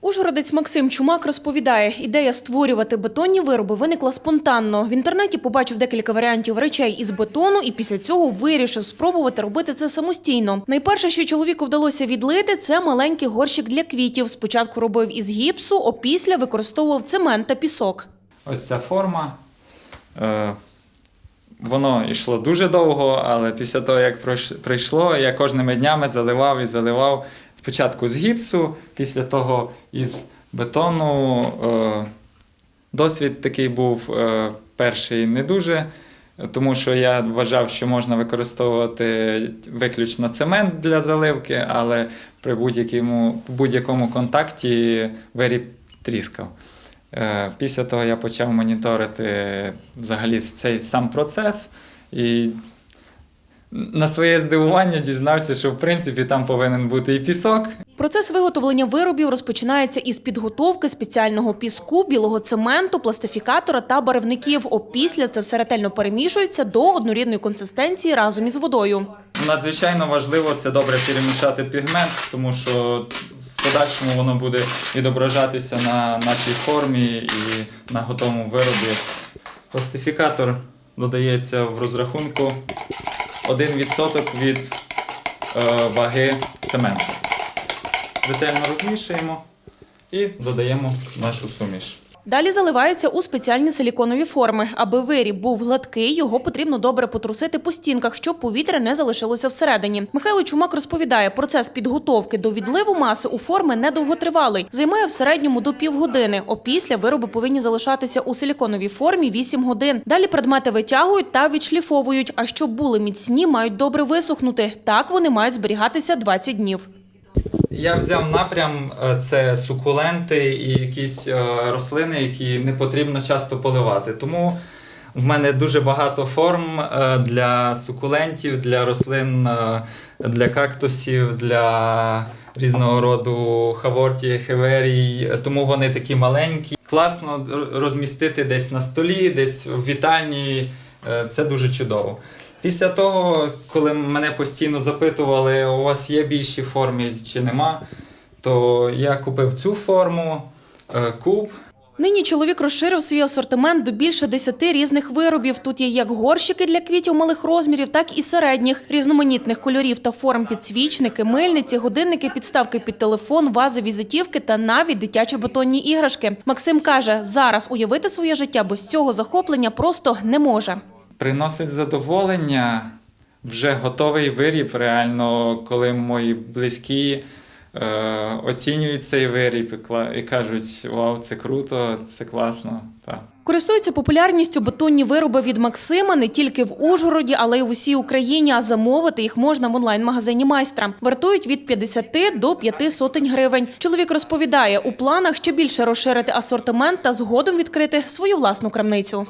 Ужгородець Максим Чумак розповідає, ідея створювати бетонні вироби виникла спонтанно. В інтернеті побачив декілька варіантів речей із бетону і після цього вирішив спробувати робити це самостійно. Найперше, що чоловіку вдалося відлити, це маленький горщик для квітів. Спочатку робив із гіпсу, опісля використовував цемент та пісок. Ось ця форма. Воно йшло дуже довго, але після того, як пройш- прийшло, я кожними днями заливав і заливав спочатку з гіпсу, після того із бетону. Е, Досвід такий був е, перший не дуже, тому що я вважав, що можна використовувати виключно цемент для заливки, але при будь-якому, будь-якому контакті виріб тріскав. Е, Після того я почав моніторити взагалі цей сам процес і на своє здивування дізнався, що в принципі там повинен бути і пісок, Процес виготовлення виробів розпочинається із підготовки спеціального піску, білого цементу, пластифікатора та барвників. Опісля це все ретельно перемішується до однорідної консистенції разом із водою. Надзвичайно важливо це добре перемішати пігмент, тому що подальшому воно буде відображатися на нашій формі і на готовому виробі. Пластифікатор додається в розрахунку 1% від е, ваги цементу. Ретельно розмішуємо і додаємо нашу суміш. Далі заливається у спеціальні силіконові форми. Аби виріб був гладкий, його потрібно добре потрусити по стінках, щоб повітря не залишилося всередині. Михайло Чумак розповідає, процес підготовки до відливу маси у форми недовготривалий. Займає в середньому до півгодини. Опісля вироби повинні залишатися у силіконовій формі 8 годин. Далі предмети витягують та відшліфовують. А щоб були міцні, мають добре висохнути. Так вони мають зберігатися 20 днів. Я взяв напрям е, це сукуленти і якісь е, рослини, які не потрібно часто поливати. Тому в мене дуже багато форм е, для сукулентів, для рослин, для кактусів, для різного роду хавортії, хеверій. Тому вони такі маленькі. Класно розмістити десь на столі, десь в вітальні. Це дуже чудово. Після того, коли мене постійно запитували, у вас є більші форми чи нема, то я купив цю форму, е, куб. Нині чоловік розширив свій асортимент до більше десяти різних виробів. Тут є як горщики для квітів малих розмірів, так і середніх, різноманітних кольорів та форм підсвічники, мильниці, годинники, підставки під телефон, вази, візитівки та навіть дитячі бетонні іграшки. Максим каже, зараз уявити своє життя без цього захоплення просто не може. Приносить задоволення вже готовий виріб. Реально, коли мої близькі е, оцінюють цей виріб і, кажуть: Вау, це круто, це класно. Так. Користуються популярністю бетонні вироби від Максима не тільки в Ужгороді, але й в усій Україні. А замовити їх можна в онлайн-магазині майстра. Вартують від 50 до 5 сотень гривень. Чоловік розповідає, у планах ще більше розширити асортимент та згодом відкрити свою власну крамницю.